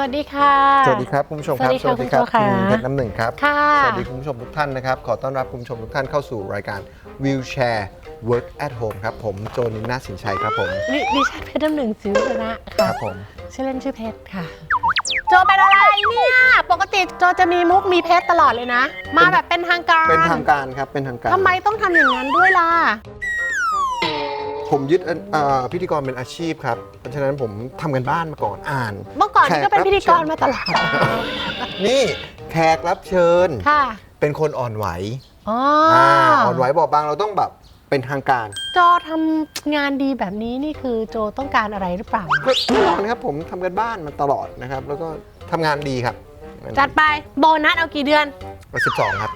วัสดีค่ะ สวัสดีครับคุณผู้ชมครับสวัสดีค่ะครัคุณโจค่ะณเพชรน้ำหนึ่งครับค่ะสวัสดีคุณผู้ชมทุกท่านนะครับ ขอต้อนรับคุณผู้ชมทุกท่านเข้าสู่รายการ Wheelchair Work at Home ครับ ผมโจนินนาสินชัยครับผมดิดิฉันเพชรน้ำหนึ่งจิ๋วชนะคค่ะรับผมชื่อเล่นชื่อเพชรค่ะ โจเป็นอะไรเนี่ย ปกติโจจะมีมุกมีเพชรตลอดเลยนะ มาแบบเป็นทางการ เป็นทางการครับเป็นทางการทำไมต้องทำอย่างนั้นด้วยล่ะ ผมยึดเอ่อพิธีกรเป็นอาชีพครับ เพราะฉะนั้นผมทำกันบ้านมาก่อนอ่าน เมื่อก่อนนี่ก็เป็นแขกรับพิธีกรมาตลอดนี่แขกรับเชิญ ค่ะเป็นคนอ่อนไหวอ๋ออ่าอ่อนไหวบอบบางเราต้องแบบเป็นทางการโจทำงานดีแบบนี้นี่คือโจต้องการอะไรหรือเปล่า ก็แน่นอนครับผมทำกันบ้านมาตลอดนะครับ แล้วก็ทำงานดีครับจัดไปโบนัสเอากี่เดือน สิบสองครับ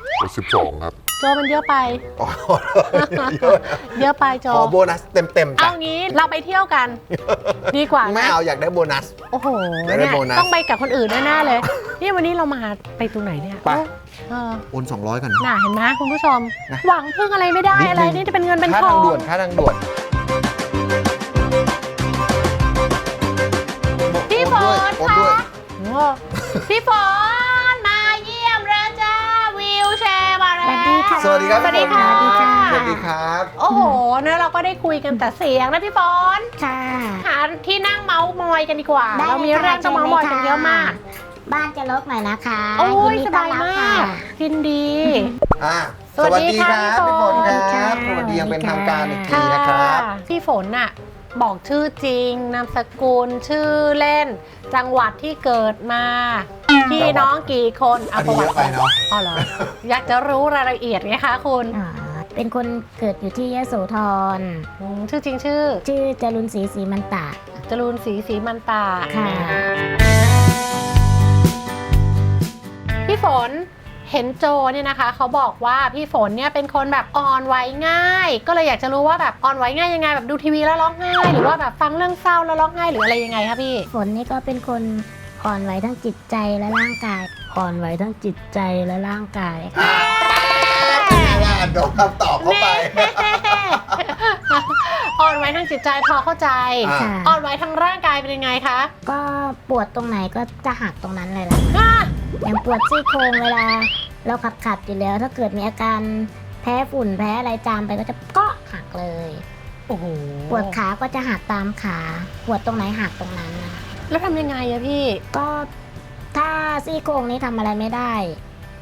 12ครับ โจมันเยอะไป อ๋อเยอะไปโจขอโบนัสเต็มๆเอาจ้ะงี้เราไปเที่ยวกัน ดีกว่าไม่นะเอาอยากได้โบนัส โอ้โหได้ได้เนี่ยโบนัส ต้องไปกับคนอื่นแน่ๆเลย นี่วันนี้เรามาไปตรงไหนเนี่ยไปเออโอน200กันน่าเห็นไหมคุณผู้ชม นะ หวังพึ่งอะไรไม่ได้นิดนึงอะไรนี่จะเป็นเงินเป็นค่าทอทางงด่วนค่าทางด่วนพี่ฝโอนนด้วยโอนด้วย โอ้พี่ฝน สวัสดีค่ะสวัสดีครับสวัสดีพี่ฝนค่ะสวัสดีครับโอ้โหเนี่ยเราก็ได้คุยกันแต่เสียงนะพี่ฝนค่ะหาที่นั่งเมาส์มอยกันดีกว่าได้เรามีเลยค่ะเรื่องจะเมาส์มอยกันเยอะมาก บ้านจะลกหน่อยนะคะโอ้ยนดีสต้อบานยรับมาค่ะกกินดี อ่าสวัสดีค่ะรับพี่พี่ฝฝนนครับสสวัวัสสดีดีค่ะยังเป็นทางการอีกทีนะครับ พี่ฝนน่ะ บอกชื่อจริง นามสกุล ชื่อเล่น จังหวัดที่เกิดมา พี่น้องกี่คนอันนี้เยอะไปเนาะอ๋อเหรอ อยากจะรู้รายละเอียดไงคะคุณอ่าเป็นคนเกิดอยู่ที่ยโสธร อืมชื่อจริงชื่อ ชื่อจรุนศรีศรีมันตะ จรูนศรีศรีมันตาค่ะ พี่ฝน เห็นโจเนี่ยนะคะเขาบอกว่าพี่ฝนเนี่ยเป็นคนแบบอ่อนไหวง่าย ก็เลยอยากจะรู้ว่าแบบอ่อนไหวง่ายยังไงแบบดูทีวีแล้วร้องไห้หรือว่าแบบฟังเรื่องเศร้าแล้วร้องไห้หรืออะไรยังไงคะพี่ ฝนนี่ก็เป็นคนอ่อนไหวทั้งจิตใจและร่างกายอ่อนไหวทั้งจิตใจและร่างกายอ่าว่าโดนคำตอบเข้าไป อ่อนไหวทางจิตใจพอเข้าใจ อ่าค่ะอ่อนไหวทางร่างกายเป็นยังไงคะ ก็ปวดตรงไหนก็จะหักตรงนั้นเลยล่ะอะ อย่างปวดซี่โครงเวลาเราขับขับๆอยู่แล้ว ถ้าเกิดมีอาการแพ้ฝุ่นแพ้อะไรจามไปก็จะก็หักเลย โอ้โหปวดขาก็จะหักตามขา ปวดตรงไหนหักตรงนั้นนะคะแล้วทำยังไงอะพี่ ก็ถ้าซี่โครงนี้ทำอะไรไม่ได้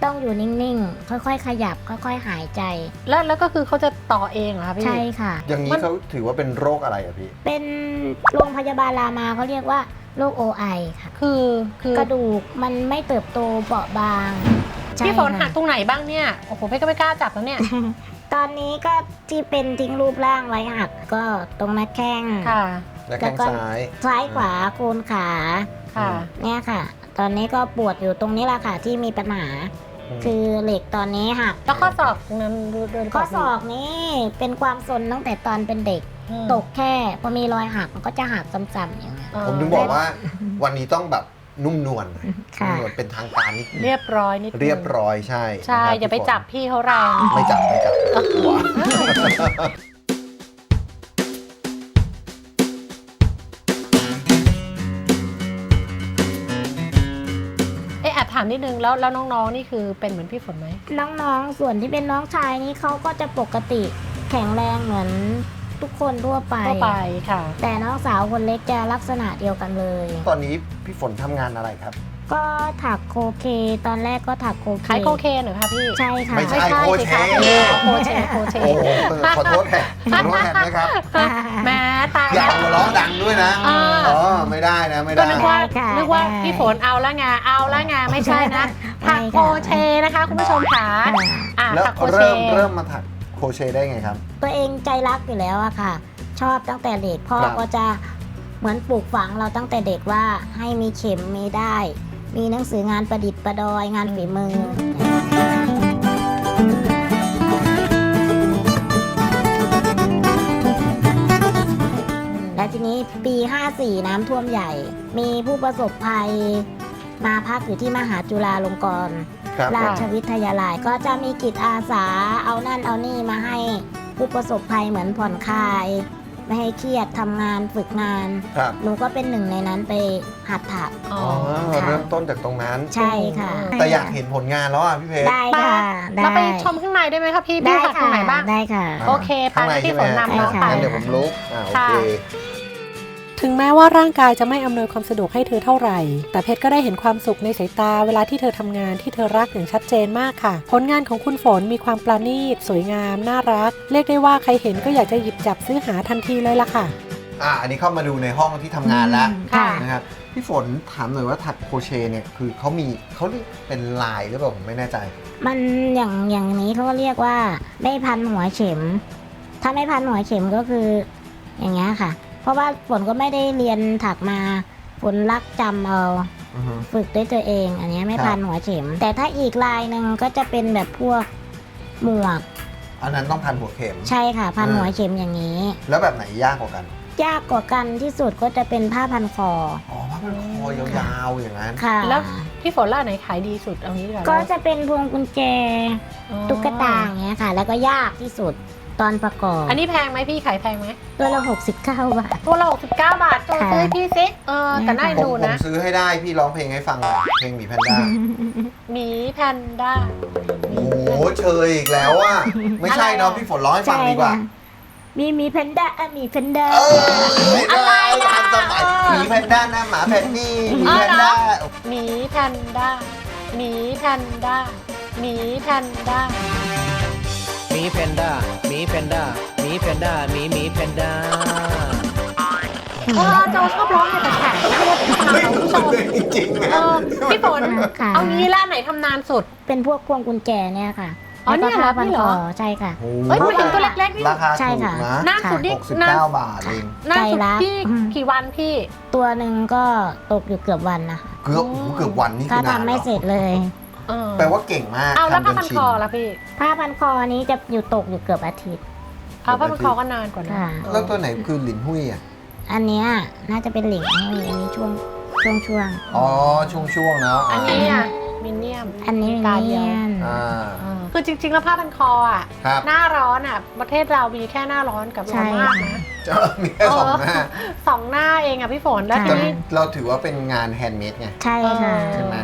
ต้องอยู่นิ่งๆ ค่อยๆ ขยับค่อยๆหายใจ แล้วแล้วก็คือเขาจะต่อเองเหรอคะพี่ ใช่ค่ะ อย่างนี้เขาถือว่าเป็นโรคอะไรอะพี่ เป็นโรงพยาบาลรามาเขาเรียกว่า โรค OI ค่ะ คือคือกระดูกมันไม่เติบโตเบาะบางใช่พี่ฝนค่ะหักตรงไหนบ้างเนี่ยโอ้โหพี่ก็ไม่กล้าจับแล้วเนี่ย ตอนนี้ก็ที่เป็นทิ้งรูปร่างไว้หักก็ตรงหน้าแข้งค่ะและแข้งแล้วก็ซ้ายซ้ายขวาโคนขาค่ะเนี่ยค่ะ ตอนนี้ก็ปวดอยู่ตรงนี้แหละค่ะที่มีปัญหา คือเหล็กตอนนี้หักแล้วข้อศอกตรงนั้นดูดูข้อศอกนี่เป็นความสนตั้งแต่ตอนเป็นเด็กอืมตกแค่พอมีรอยหักมันก็จะหักซ้ำๆอย่างเงี้ยเออ ผมถึงบอกว่าวันนี้ต้องแบบนุ่มนวลหน่อยค่ะนุ่มนวลเป็นทางการนิดนึงเรียบร้อยนิดนึงเรียบร้อยใช่ใช่นะครับอย่าไปพี่ฝนจับพี่เขาแรง ไม่จับไม่จับหัว เอ๊ะแอบถามนิดนึงแล้วแล้วน้องๆนี่คือเป็นเหมือนพี่ฝนไหมน้องๆ ส่วนที่เป็นน้องชายนี่เขาก็จะปกติแข็งแรงเหมือน ทุกคนทั่วไป ทั่วไปค่ะ แต่น้องสาวคนเล็กจะลักษณะเดียวกันเลย ตอนนี้พี่ฝนทำงานอะไรครับ ก็ถักโคเค ตอนแรกก็ถักโคเคขายโคเคนเหรอคะพี่ ใช่ค่ะ ไม่ใช่ไม่ใช่โคสิเชคะโคเชโคเช โอ้โหขอโทษแทนขอโทษแทนนะครับ แหม้ตายอย่าแล้ว หัวเราะดังด้วยนะอ่า อ๋อไม่ได้นะไม่ก็ได้ นึกว่าได้ค่ะนึกว่าได้พี่ฝนเอาละไงเอาละไงไม่ใช่นะไม่ถักค่ะ โคเชนะคะ คุณผู้ชมค่ะอะแล้วถักโคเชเริ่มเริ่มมาถักโค รเชต์ได้ไงครับ ตัวเองใจรักอยู่แล้วอะค่ะ ชอบตั้งแต่เด็กพ่อครับ ก็จะเหมือนปลูกฝังเราตั้งแต่เด็กว่าให้มีเข็มมีได้ มีหนังสืองานประดิษฐ์ประดอยงานฝีมือ และทีนี้ปี 54 น้ำท่วมใหญ่ มีผู้ประสบภัย มาพักอยู่ที่มหาจุฬาลงกรณ ครับ ราชวิทยาลัยก็จะมีกิจอาสาเอานั่นเอานี่มาให้ผู้ประสบภัยเหมือนผ่อนคลายเไม่ให้เครียดทำงานฝึกงาน ครับ หนูก็เป็นหนึ่งในนั้นไปหัดถัก อ๋อ๋ออเริ่มต้นจากตรงนั้น ใช่ค่ะ แต่อยากเห็นผลงานแล้วอะพี่เพชร ได้ค่ะเราไปได้ชมข้างในได้ไหมคะพี่พี่ได้ผัดตรค่ะงไหนบ้าง ได้ค่ะอ่าโอเคไปข้างในพี่ใช่ไหมฝนนำน้องใช่ไปค่ะงั้นเดี๋ยวผมลุกอ่าโอเค ถึงแม้ว่าร่างกายจะไม่อำนวยความสะดวกให้เธอเท่าไหร่ แต่เพชรก็ได้เห็นความสุขในสายตาเวลาที่เธอทำงานที่เธอรักอย่างชัดเจนมากค่ะ ผลงานของคุณฝนมีความประณีต สวยงาม น่ารัก เรียกได้ว่าใครเห็นก็อยากจะหยิบจับซื้อหาทันทีเลยล่ะค่ะ อ่าอันนี้เข้ามาดูในห้องที่ทำงานแล้วค่ะ นะครับพี่ฝนถามหน่อยว่าถักโครเชต์เนี่ยคือเขามีเขาเรียกเป็นลายหรือเปล่าผมไม่แน่ใจ มันอย่างอย่างนี้เขาก็เรียกว่าไม่พันหัวเข็ม ถ้าไม่พันหัวเข็มก็คือ อย่างเงี้ยค่ะ เพราะว่าฝนก็ไม่ได้เรียนถักมาฝนรักจำเอาอือฮึ ฝึกด้วยตัวเอง อันเนี้ยไม่ครับ พันหัวเข็ม แต่ถ้าอีกลายหนึ่งก็จะเป็นแบบพวกหมวกอันนั้นต้องพันหัวเข็ม ใช่ค่ะ พันอ่าหัวเข็มอย่างนี้ แล้วแบบไหนยากกว่ากัน ยากกว่ากันที่สุดก็จะเป็นผ้าพันคออ๋อผ้าพันคอยาวๆอย่างนั้น ค่ะแล้วพี่ฝนล่าไหนขายดีสุดเอางี้ดีกว่าก็จะเป็นพวงกุญแจ อ๋อตุ๊กตาอย่างเงี้ยค่ะ แล้วก็ยากที่สุด ตอนประกอบ อันนี้แพงไหมพี่ขายแพงไหมตัวละ69 บาท ตัวละ69 บาทโจค่ะซื้อให้พี่ซิเออแต่น่าเอ็นผมดูผมนะซื้อให้ได้พี่ร้องเพลงให้ฟังหน่อยเพลงหมีแพนด้าหมีแพนด้าโอ้โหเชยอีกแล้วอะไม่ใช่เนาะพี่ฝนร้องให้ฟังใช่ดีกว่าค่ะมีมีแพนด้าอะมีแพนด้า เอออะไรทันสมัยหมีแพนด้าหน้าหมาแพนนี่หมีแพนด้าหมีแพนด้าหมีแพนด้าหมีแพนด้าห มีแพนด้าหมีแพนด้าหมีแพนด้าหมีหมีแพนด้าเออโจชอบร้องในแต่แขกไม่ได้ฟังไม่คุณรู้ผู้ชมเลยจริงๆเออพี่ฝนค่ะ เอางี้ละไหนทำนานสุด เป็นพวกพวงกุญแจเนี่ยค่ะอ๋อเนี่ยเหรอแล้วก็ผ้าพันพี่เหรคออใช่ค่ะโอ้เฮ้ยผู้หญิงตัวเล็กๆนี่ ราคาใช่ถูกค่ะ นะนานสุดนี่69นานบาทเอง นานสุดใจรักพี่อืมกี่วันพี่ ตัวหนึ่งก็ตกอยู่เกือบวันนะคะเกือบโอ้โหเกือบวันนี่ถ้าคือนานทำไม่เหรอเสร็จเลย เออแปลว่าเก่งมากเอาแล้วผ้าทำจพันชิคอละพี่ผ้าพันคอนี้จะอยู่ตกอยู่เกือบอาทิตย์เอาผ้าพันคอก็นานกว่านะค่ะแล้วตัวไหนคือหลินหุ้ยอะอันเนี้ยน่าจะเป็นหลิงหุ้ยอันนี้ช่วงช่วงช่วงอ๋อช่วงๆเนาะอันนี้อะมินเนียม อันนี้ตาเดียวเนียนอ่าเออคือจริง ๆ แล้วผ้าพันคออะ ครับหน้าร้อนอะ ประเทศเรามีแค่หน้าร้อนกับร้อนมากนะเจะมีแค่สองหน้าเออสองหน้าเองอะพี่ฝนแล้วทีแต่นี้ เราถือว่าเป็นงานแฮนด์เมดไง ใช่ค่ะใช่ไหม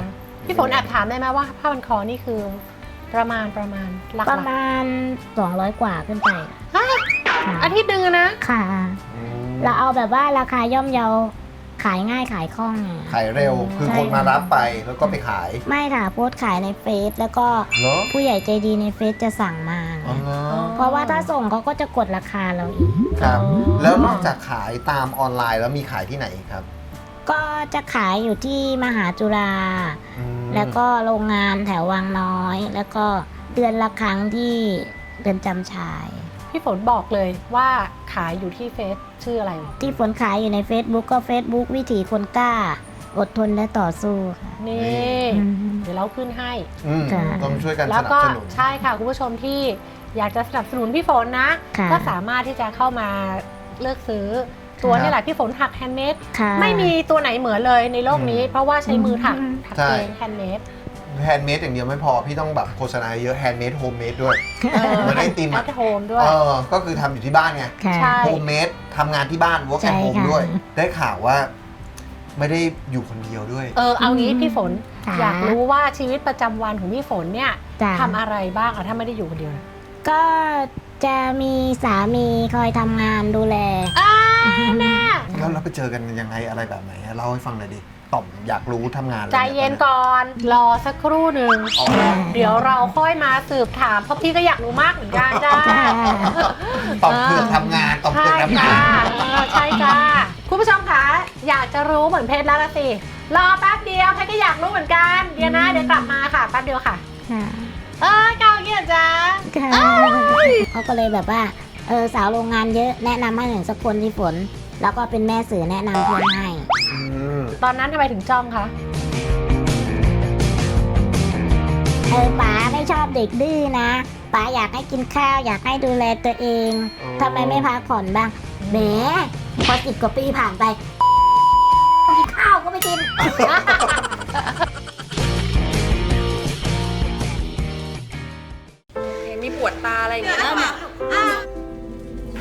พี่ฝนแอบถามได้ไหมว่าผ้าพันคอนี่คือ ประมาณประมาณหลักประๆมาณ 200 กว่าขึ้นไปฮะค่ะอาทิตย์หนึ่งอะนะ ค่ะอืมเราเอาแบบว่าราคาย่อมเยาขายง่ายขายคล่องอะขายเร็วคือใช่ คนมารับไปแล้วก็ไปขายไม่ค่ะโพสต์ขายในเฟซแล้วก็เนาะผู้ใหญ่ใจดีในเฟซจะสั่งมาอ๋อเพราะว่าถ้าส่งเขาก็จะกดราคาเราอีก ครับอ๋อแล้วนอกจากขายตามออนไลน์แล้วมีขายที่ไหนอีกครับ ก็จะขายอยู่ที่มหาจุฬาอืมแล้วก็โรงงานแถววังน้อย แล้วก็เดือนละครั้งที่เดือนจำชาย พี่ฝนบอกเลยว่าขายอยู่ที่เฟซชื่ออะไร ที่ฝนขายอยู่ใน Facebook ก็ Facebook วิถีคนกล้า อดทนและต่อสู้ค่ะ นี่ อืม เดี๋ยวเราขึ้นให้ อืมค่ะ ต้องช่วยกันแล้สวนับก็สนุน ใช่ค่ะ คุณผู้ชมที่อยากจะสนับสนุนพี่ฝนนะ ค่ะ ก็สามารถที่จะเข้ามาเลือกซื้อ ตัวนี่แหละพี่ฝนถักแฮนด์เมดค่ะ ไม่มีตัวไหนเหมือนเลยในโลกนี้อืมเพราะว่าใช้มือถักอืมถักใช่เองแฮนด์เมดแฮนด์เมดอย่างเดียวไม่พอ พี่ต้องแบบโฆษณาเยอะแฮนด์เมดโฮมเมดด้วยเหมือนไอติมแออะทโฮมด้วย เออก็คือทำอยู่ที่บ้านไงค่ะ ใช่ โฮมเมดทำงานที่บ้าน work ใช่ at home ค่ะ ด้วย ได้ข่าวว่า ไม่ได้อยู่คนเดียวด้วย เออเอางี้พี่ฝนค่ะอยากรู้ว่าชีวิตประจำวันของพี่ฝนเนี่ยจ้ะทำอะไรบ้างอะถ้าไม่ได้อยู่คนเดียวนะก็จะมีสามีคอยทำงานดูแล อ่า แม่แล้วเราไปเจอกันยังไงอะไรแบบไหนอะเล่าให้ฟังหน่อยดิต่อมอยากรู้ทำงานอะไรใจเย็นก่อน รอสักครู่หนึ่ง อ๋อ เดี๋ยวเราค่อยมาสืบถาม เพราะพี่ก็อยากรู้มากเหมือนกันจ้า ต่อมเผือกทำงานต่อมใช่เผือกทำงาจ้านเออใช่จ้าคุณผู้ชมคะอยากจะรู้เหมือนเพชรแล้วละสิ รอแป๊บเดียวเพชรก็อยากรู้เหมือนกัน เดี๋ยวนะเดี๋ยวกลับมาค่ะแป๊บเดียวค่ะ ค่ะเออเกาเกียรติจ้า ค่ะเขาก็เลยแบบว่า เออสาวโรงงานเยอะแนะนำให้หนึ่งสักคนที่ฝน แล้วก็เป็นแม่สื่อแนะนำเพื่อนให้อืมตอนนั้นทำไมถึงจ้องคะ เออป๋าไม่ชอบเด็กดื้อนะป๋าอยากให้กินข้าวอยากให้ดูแลตัวเองทำไมไม่พักผ่อนบ้างแหมพอสิบกว่าปีผ่านไปกินข้าวก็ไม่กินเห็นมีปวดตาอะไรอย่างเงี้ย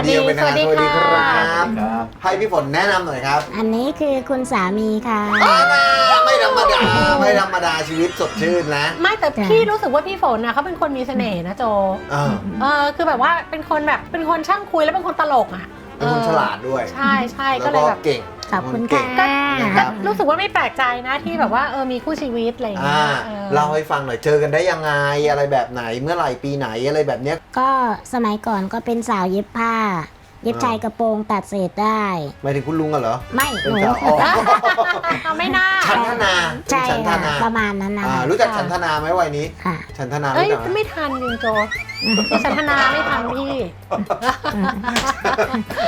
วัสดีสวัสดีเป็นทางการสสวัวัสสดีดีคค่ะรับให้พี่ฝนแนะนำหน่อยครับอันนี้คือคุณสามีค่ะไม่ธรรมดาไม่ธรรมดาชีวิตสดชื่นนะไม่แต่จ้ะพี่รู้สึกว่าพี่ฝนนะเขาเป็นคนมีเสน่ห์นะโจ เออเออคือแบบว่าเป็นคนแบบเป็นคนช่างคุยแล้วเป็นคนตลกอะเป็นคนออฉลาดด้วยใช่ใช่แล้ก็วเลยก็แบบ เก่ง ขอบคุณเก่งค่ะนะครับ รู้สึกว่าไม่แปลกใจนะที่แบบว่าเออมีคู่ชีวิตอะไรอย่างเงี้อ่ายออ เล่าให้ฟังหน่อยเจอกันได้ยังไงอะไรแบบไหนเมื่อไหร่ปีไหนอะไรแบบเนี้ย ก็สมัยก่อนก็เป็นสาวเย็บผ้า เย็บชายกระโปรงตัดเศษได้ หมายถึงคุณลุงอะเหรอไม่หเป็นนูสาวอ๋อเอาไม่น่าฉันทนาใช่ฉันทค่ะนาประมาณนั้นนะอ่าคะรู้จักฉันทนาไหมวัยนี้ ค่ะ ฉันทนาเอ้ยรู้จักไหมไม่ทันจริงโจดิฉันธนาไม่ทันพี่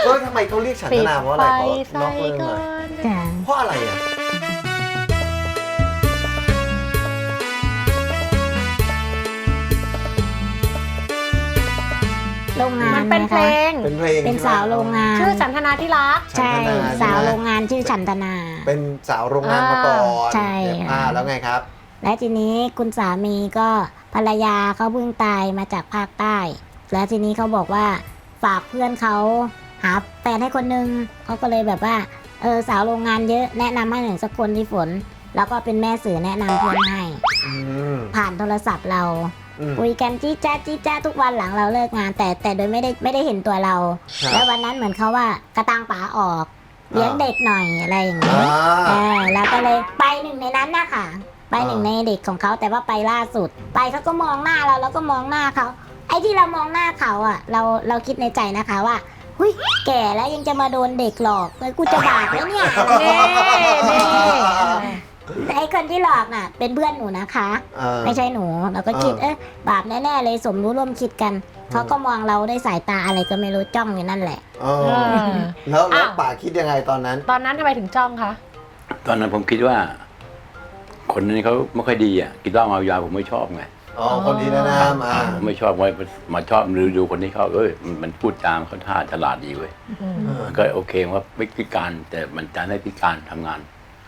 เออทำไมเขาเรียกฉันปิทดนาเพราะอะไฟไรเพราะนใส่อกเรื่องก่เลอยนจ้ะเพราะอะไรอะ โรงงานมันเป็นเพละคะงเป็นเพลงเป็นใช่ไหมสาวโรงงาน ชื่อฉันธนาที่รัก ใช่ฉันทนาสาวใช่ไหมโรงงานชื่อฉันธนา เป็นสาวโรงงานมาก่อนใช่เย็บผ้าแล้วไงครับ และทีนี้คุณสามีก็ภรรยาเขาเพิ่งตายมาจากภาคใต้ แล้วทีนี้เขาบอกว่าฝากเพื่อนเขาหาแฟนให้คนนึงเขาก็เลยแบบว่าเออสาวโรงงานเยอะแนะนำให้หนึ่งสักคนที่ฝน แล้วก็เป็นแม่สื่อแนะนำเพื่อนให้อืมผ่านโทรศัพท์เรา อืม คุยกันจี้จ้าจี้จ้าทุกวันหลังเราเลิกงาน แต่แต่โดยไม่ได้ไม่ได้เห็นตัวเรา ครับแล้ววันนั้นเหมือนเขาว่ากระตังป๋าออกเลี้ยงอ่า เด็กหน่อยอะไรอย่างเงี้อ่ยเอาอแล้วก็เลยไปหนึ่งในนั้นนะคะไปหนึ่งอ่าในเด็กของเขาแต่ว่าไปล่าสุด ไปเขาก็มองหน้าเราเราก็มองหน้าเขาไอ้ที่เรามองหน้าเขาอะ เราเราคิดในใจนะคะว่าหุยแก่แล้วยังจะมาโดนเด็กหลอกเลยกูจะบาปแล้วเนี่ยอะไรเน่เงี้ยเน่แต่ ไอ้คนที่หลอกน่ะ เป็นเพื่อนหนูนะคะ เออ ไม่ใช่หนูเราก็คิดเออเอ๊ะบาปแน่ๆเลยสมรู้ร่วมคิดกันเขาก็มองเราด้วยสายตาอะไรก็ไม่รู้จ้องอยู่นั่นแหละ เอเอออแล้วแล้วอ้าว ป่าคิดยังไงตอนนั้น ตอนนั้นทำไมถึงจ้องคะตอนนั้นผมคิดว่า คนนี้เขาไม่ค่อยดีอะกินเหล้าเมายาผมไม่ชอบไงอ๋อ คนที่แนะนำอ่าผมไม่ชอบไว้มาชอบหรือดูคนที่เขาเอ้ยมันมันพูดจามเขาท่าฉลาดดีเว้ยอืมเออก็โอเคว่าไม่พิการแต่มันจะให้พิการทำงาน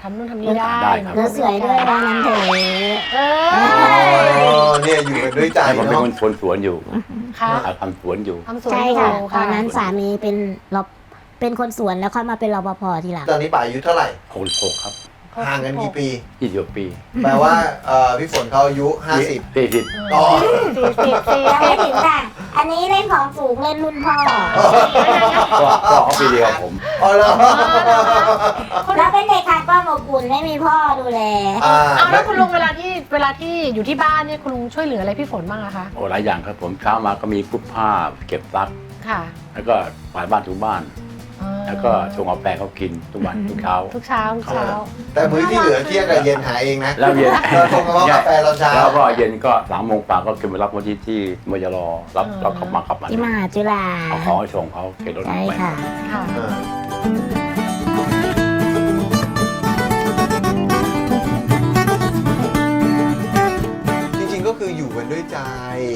ทำนู่นทำนี่ได้ได้ครับ แล้วสวยด้วยว่างั้นเถอะเอโอ้อเนี่ยอยู่กันด้วยใจแต่ผมเป็นเนาะคนสวนสวนอยู่ค่ะทำสวนอยู่ ทำสวนใช่อยู่ค่ะตค่ะอนนั้นสามีเป็นรปเป็นคนสวนแล้วค่อยมาเป็นรปภทีหลัง ตอนนี้ป่าอายุเท่าไหร่ 66 ครับ ห่างกันกี่ปี20ปีแปลว่าเอ่อพี่ฝนเขาอายุ 50สี่สิบต่อสี่สิบสี่ยังไม่ถึงค่ะ อันนี้เล่นของสูงเล่นรุ่นพ่อ ก็ก็เขาปีเดียวกับผม อ๋อเหรอแล้วเป็นเด็กขาดความอบอุ่นไม่มีพ่อดูแล อ่าเอาแล้วคุณลุงเวลาที่เวลาที่อยู่ที่บ้านเนี่ยคุณลุงช่วยเหลืออะไรพี่ฝนบ้างอะคะ โอ้หลายอย่างครับผมเช้ามาก็มีพุบผ้าเก็บซัก ค่ะ แล้วก็ฝ่ายบ้านทุกบ้านอ่า แล้วก็ชงกาแฟเขากินทุกวันทุกเช้า ทุกเช้าทุกเช้า แต่มื้อที่เหลือเที่ยงกับเย็นหาเองนะแล้วเย็น เราชงกาแฟเราเช้า แล้วก็เย็นก็สามโมงกว่าก็ขึ้นไปรับวันที่ที่มยรอรับอ่ารับขับมาขับมาที่มหาจุฬาเอาของให้ส่งเขาเข็นรถใช่ไปค่ะ ค่ะ ก็คืออยู่กันด้วยใจ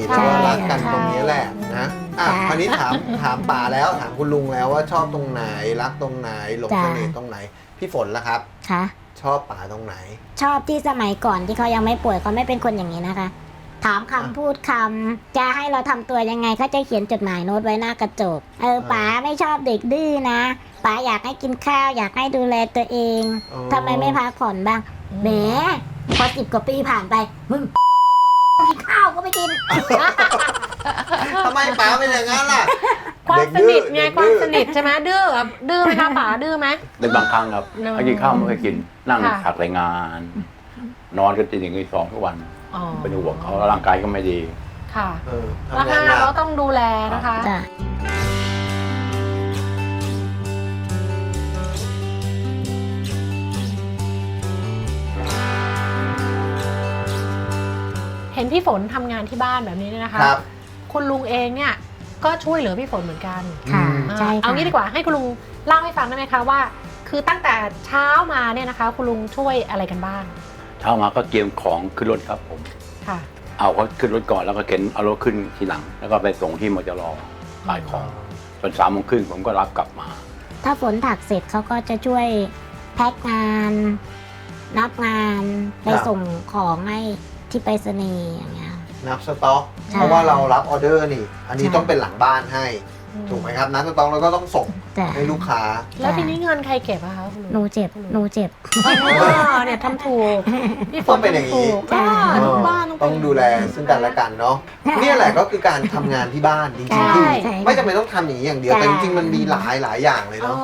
ใช่แล้วก็รักกันใช่ตรงนี้แหละนะอะใช่คราวนี้ถามถามป่าแล้วถามคุณลุงแล้วว่าชอบตรงไหน รักตรงไหนหลงจ้ะเสน่ห์ตรงไหน พี่ฝนล่ะครับ ค่ะ ชอบป่าตรงไหน ชอบที่สมัยก่อนที่เขายังไม่ป่วยเขาไม่เป็นคนอย่างนี้นะคะ ถามคำพูดคำจะให้เราทำตัวยังไงเขาจะเขียนจดหมายโน้ตไว้หน้ากระจก เออป๋าไม่ชอบเด็กดื้อนะป๋าอยากให้กินข้าว อยากให้ดูแลตัวเองอ๋อ ทำไมไม่พักผ่อนบ้างแหมพอสิบกว่าปีผ่านไปมึงกินข้าวก็ ไม่กิน ทำไมป๋าเป็นอย่างนั้นล่ะ ความสนิทไงเด็กความดื้อสนิทใช่ไหมดื้อแบบดื้อไหมคะป๋าดื้อไหมเป็นบางครั้งครับเนอะเขากินข้าวไม่เคยกิน นั่งค่ะถักรายงาน นอนกันตีหนึ่งตีสองทุกวัน อ๋อเป็นห่วงเขาร่างกายก็ไม่ดี ค่ะเออราทำงาคานหนัก เราต้องดูแลนะคะ จ้ะ ห็นพี่ฝนทำงานที่บ้านแบบนี้เนี่ยนะคะ ครับ คุณลุงเองเนี่ยก็ช่วยเหลือพี่ฝนเหมือนกันค่ะอืมอ่าใช่ค่ะ เอางี้ดีกว่าให้คุณลุงเล่าให้ฟังได้ไหมคะว่า คือตั้งแต่เช้ามาเนี่ยนะคะ คุณลุงช่วยอะไรกันบ้างเช้ามาก็เตรียมของขึ้นรถครับผม ค่ะ เอาเขาขึ้นรถก่อนแล้วก็เข็นเอารถขึ้นทีหลัง แล้วก็ไปส่งที่มจรขายของจนสามโมงครึ่งผมก็รับกลับมา ถ้าฝนถักเสร็จเขาก็จะช่วยแพ็คงาน รับงานไปครับ ส่งของให้ ที่ไปรษณีย์อย่างเงี้ย นับสต็อก ใช่ เพราะว่าเรารับออเดอร์นี่ อันนี้ใช่ต้องเป็นหลังบ้านให้ ถูกไหมครับนับสต็อกแล้วก็ต้องส่งแต่ให้ลูกค้า แล้วทีนี้เงินใครเก็บอะคะคุณลุงหนูเจ็บหนูเจ็บ อ๋อเนี่ยทำถูกพี่ฝต้อนงเป็นอย่างนี้ ทำถูกใช่อ่าเอทุอกบ้านต้องดูแลซึ่งกันและกันเนาะเนี่ยแหละก็คือการทำงานที่บ้านจริงใช่ๆคือใช่ ไม่จำเป็นต้องทำอย่างนี้อย่างเดียวใช่แต่จริงๆมันมีหลายหลายอย่างเลยอ๋อเนาะ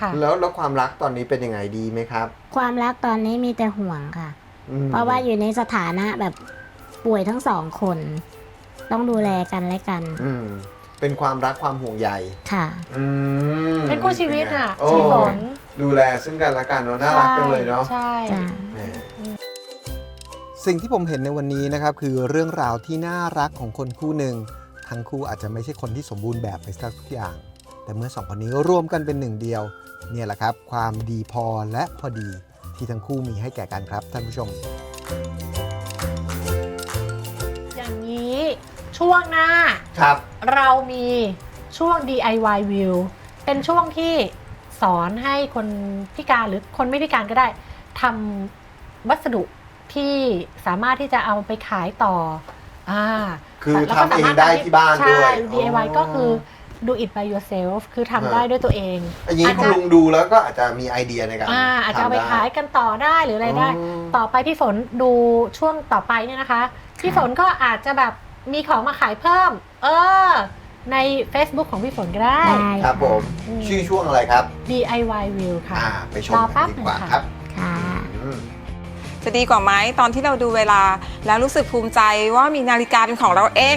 ค่ะ แล้วแล้วความรักตอนนี้เป็นยังไงดีไหมครับ ความรักตอนนี้มีแต่ห่วงค่ะอืม เพราะว่าอยู่ในสถานะแบบป่วยทั้งสองคน ต้องดูแลกันและกัน อืมเป็นความรักความห่วงใยค่ะ อืมเป็นคู่ชีวิตอะโอ้พี่ฝนดูแลซึ่งกันและกันเนาะน่ารักจังเลยเนาะใช่จ้ะแหมสิ่งที่ผมเห็นในวันนี้นะครับ คือเรื่องราวที่น่ารักของคนคู่หนึ่งทั้งคู่อาจจะไม่ใช่คนที่สมบูรณ์แบบไปสักทุกอย่าง แต่เมื่อสองคนนี้ร่วมกันเป็นหนึ่งเดียว เนี่ยแหละครับ ความดีพอและพอดี ที่ทั้งคู่มีให้แก่กันครับท่านผู้ชม อย่างนี้ช่วงหน้า ครับ เรามีช่วง DIY View เป็นช่วงที่สอนให้คนพิการหรือคนไม่พิการก็ได้ทำวัสดุที่สามารถที่จะเอาไปขายต่ออ่าคือแล้วก็ทำเองได้ที่บ้านด้วยใช่ DIY อ๋อ ก็คือ do it by yourself คือทำได้ด้วยตัวเองอย่างนี้คุณลุงดูแล้วก็อาจจะมีไอเดียในการอ่าอาจจะเอาไปทำด้ ขายกันต่อได้หรืออะไรได้ อ๋อ ต่อไปพี่ฝนดูช่วงต่อไปเนี่ยนะคะ พี่ฝนก็อาจจะแบบมีของมาขายเพิ่ม เออ ใน Facebook ของพี่ฝนก็ได้ ได้ครับผม อืม ชื่อช่วงอะไรครับ DIY View ค่ะ อ่า ไปชมรอกัแป๊นบดีหนึ่กงว่าค่ะ ครับค่ะ อืม จะดีกว่าไหมตอนที่เราดูเวลา แล้วรู้สึกภูมิใจว่ามีนาฬิกาเป็นของเราเอง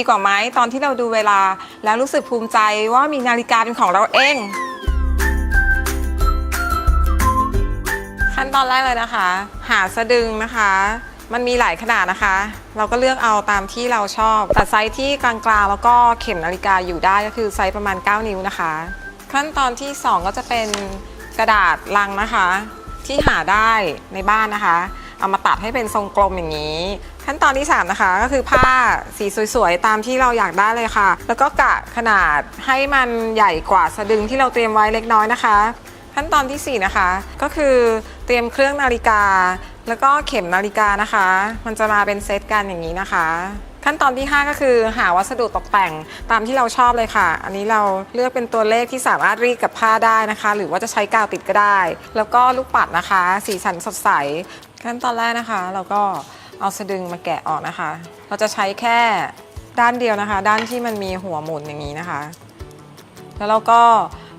ดีกว่าไหมตอนที่เราดูเวลา แล้วรู้สึกภูมิใจว่ามีนาฬิกาเป็นของเราเอง ขั้นตอนแรกเลยนะคะ หาสะดึงนะคะ มันมีหลายขนาดนะคะ เราก็เลือกเอาตามที่เราชอบ แต่ไซส์ที่กลางๆแล้วก็เข็มนาฬิกาอยู่ได้ก็คือไซส์ประมาณ 9 นิ้วนะคะ ขั้นตอนที่ 2 ก็จะเป็นกระดาษลังนะคะ ที่หาได้ในบ้านนะคะเอามาตัดให้เป็นทรงกลมอย่างนี้ ขั้นตอนที่ 3 นะคะ ก็คือผ้าสีสวยๆ ตามที่เราอยากได้เลยค่ะ แล้วก็กะขนาดให้มันใหญ่กว่าสะดึงที่เราเตรียมไว้เล็กน้อยนะคะ ขั้นตอนทีสี่ 4 นะคะ ก็คือเตรียมเครื่องนาฬิกา แล้วก็เข็มนาฬิกานะคะ มันจะมาเป็นเซตกันอย่างนี้นะคะขั้นตอนที่ 5 ก็คือหาวัสดุตกแต่งตามที่เราชอบเลยค่ะ อันนี้เราเลือกเป็นตัวเลขที่สามารถรีดกับผ้าได้นะคะ หรือว่าจะใช้กาวติดก็ได้ แล้วก็ลูกปัดนะคะ สีสันสดใส ขั้นตอนแรกนะคะ เราก็ เอาสะดึงมาแกะออกนะคะ เราจะใช้แค่ด้านเดียวนะคะ ด้านที่มันมีหัวหมุนอย่างนี้นะคะ แล้วเราก็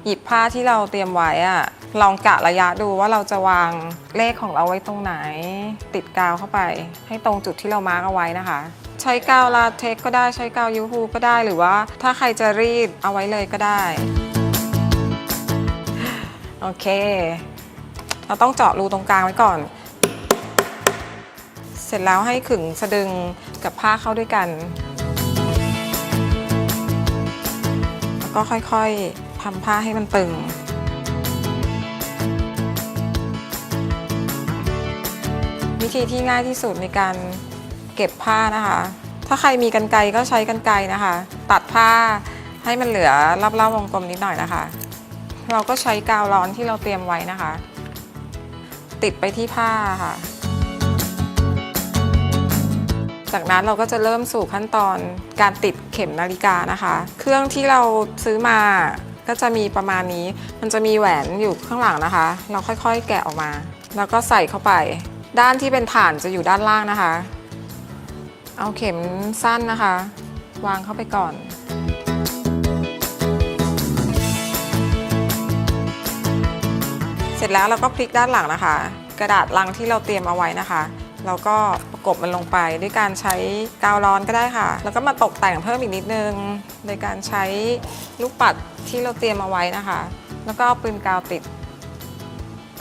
หยิบผ้าที่เราเตรียมไว้อะลองกะระยะดูว่าเราจะวางเลขของเราไว้ตรงไหน ติดกาวเข้าไป ให้ตรงจุดที่เรามาร์กเอาไว้นะคะ ใช้กาวลาเทคก็ได้ใช้กาวยูฮูก็ได้หรือว่าถ้าใครจะรีดเอาไว้เลยก็ได้ โอเค เราต้องเจาะรูตรงกลางไว้ก่อน สร็จแล้วให้ขึงสะดึงกับผ้าเข้าด้วยกัน แล้วก็ค่อยๆทำผ้าให้มันตึง วิธีที่ง่ายที่สุดในการเก็บผ้านะคะ ถ้าใครมีกันไกรก็ใช้กันไกรนะคะ ตัดผ้าให้มันเหลือรอบๆวงกลมนิดหน่อยนะคะ เราก็ใช้กาวร้อนที่เราเตรียมไว้นะคะ ติดไปที่ผ้าค่ะ จากนั้นเราก็จะเริ่มสู่ขั้นตอนการติดเข็มนาฬิกานะคะ เครื่องที่เราซื้อมาก็จะมีประมาณนี้ มันจะมีแหวนอยู่ข้างหลังนะคะ เราค่อยๆ แกะออกมา แล้วก็ใส่เข้าไป ด้านที่เป็นฐานจะอยู่ด้านล่างนะคะ เอาเข็มสั้นนะคะ วางเข้าไปก่อนเสร็จแล้วเราก็พลิกด้านหลังนะคะ กระดาษลังที่เราเตรียมเอาไว้นะคะ เราก็ประกบมันลงไปด้วยการใช้กาวร้อนก็ได้ค่ะ แล้วก็มาตกแต่งเพิ่มอีกนิดนึง โดยการใช้ลูกปัดที่เราเตรียมเอาไว้นะคะ แล้วก็เอาปืนกาวติด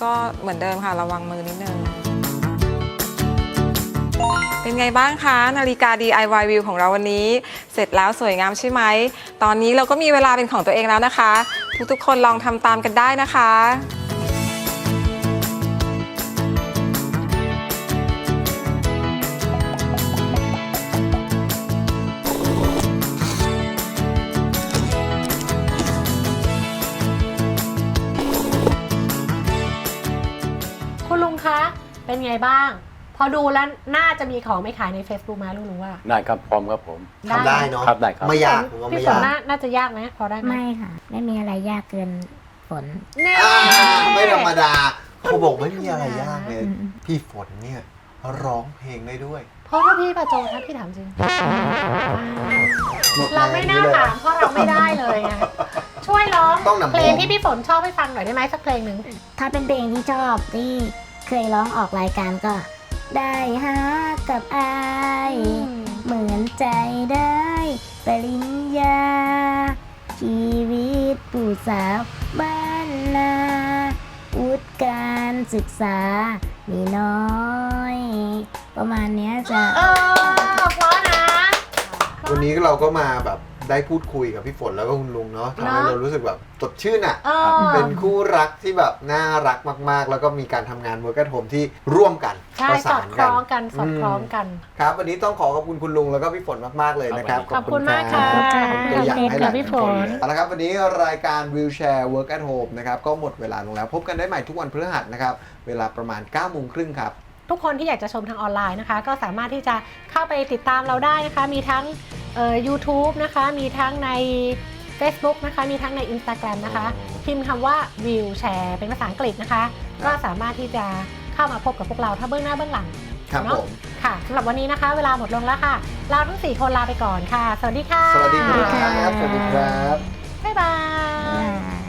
ก็เหมือนเดิมค่ะระวังมือนิดนึง เป็นไงบ้างคะ นาฬิกา DIY View ของเราวันนี้ เสร็จแล้วสวยงามใช่ไหม ตอนนี้เราก็มีเวลาเป็นของตัวเองแล้วนะคะ ทุกๆ คนลองทำตามกันได้นะคะ ไงบ้าง พอดูแล้วน่าจะมีของไม่ขายใน Facebook ไหมลุงลุงว่า ได้ครับพร้อมครับผม ทำได้เนาะครับได้ครับ ไม่ยากผมว่าพี่ไม่ฝนยากน่าน่าจะยากไหมพอได้ไหมไม่ค่ะ ไม่มีอะไรยากเกินฝนแน่อ่าไม่ธรรมดาเขาบอกไม่มีอะไรยากเลย อืมพี่ฝนเนี่ยร้องเพลงได้ด้วยเพราะถ้าพี่ประโจถ้าพี่ถามจริงหมดแงเราไม่น่าเลยถามเพราะเราไม่ได้เลยไงช่วยร้องต้องนำเพลงที่พี่ฝนชอบให้ฟังหน่อยได้ไหมสักเพลงหนึ่งถ้าเป็นเพลงที่ชอบที่ เคยร้องออกรายการก็ ได้ฮะกับอาย เหมือนใจได้ปริญญา ชีวิตผู้สาวบ้านนาวุฒิการศึกษา มีน้อย ประมาณเนี้ยจะเออเพราะนะ วันนี้เราก็มาแบบ ได้พูดคุยกับพี่ฝนแล้วก็คุณลุงเนาะทำให้เนอะ เรารู้สึกแบบสดชื่นอะเออเป็นคู่รักที่แบบน่ารักมาก ๆ แล้วก็มีการทำงานเวิร์ก t โฮมที่ร่วมกันใช่ประสสาอดนคกัล้น องกันสอดคล้องกัน ครับวันนี้ต้องขอขอบคุณคุณลุงแล้วก็พี่ฝนมาก ๆ เลยนะครับขอบคุณมากรัค่ะบตัวอย่างให้หลายพี่ฝคนน เอาละครับ วันนี้รายการ Wheelchair Work at Home นะครับ ก็หมดเวลาลงแล้ว พบกันได้ใหม่ทุกวันพฤหัสนะครับ เวลาประมาณ9โมงครึ่งครับ ทุกคนที่อยากจะชมทางออนไลน์นะคะ ก็สามารถที่จะเข้าไปติดตามเราได้นะคะ มีทั้งเอ่อ YouTube นะคะ มีทั้งใน Facebook นะคะ มีทั้งใน Instagram นะคะ พิมพ์คำว่า Wheelchair เป็นภาษาอังกฤษนะคะ ก็สามารถที่จะเข้ามาพบกับพวกเราถ้าเบื้องหน้าเบื้องหลังครับเนอะผมค่ะสำหรับวันนี้นะคะ เวลาหมดลงแล้วค่ะ เราทั้ง 4 คนลาไปก่อนค่ะ สวัสดีค่ะ สวัสดีคสวัสดีรัค่ะบสวัสดีครับ บ๊ายบาย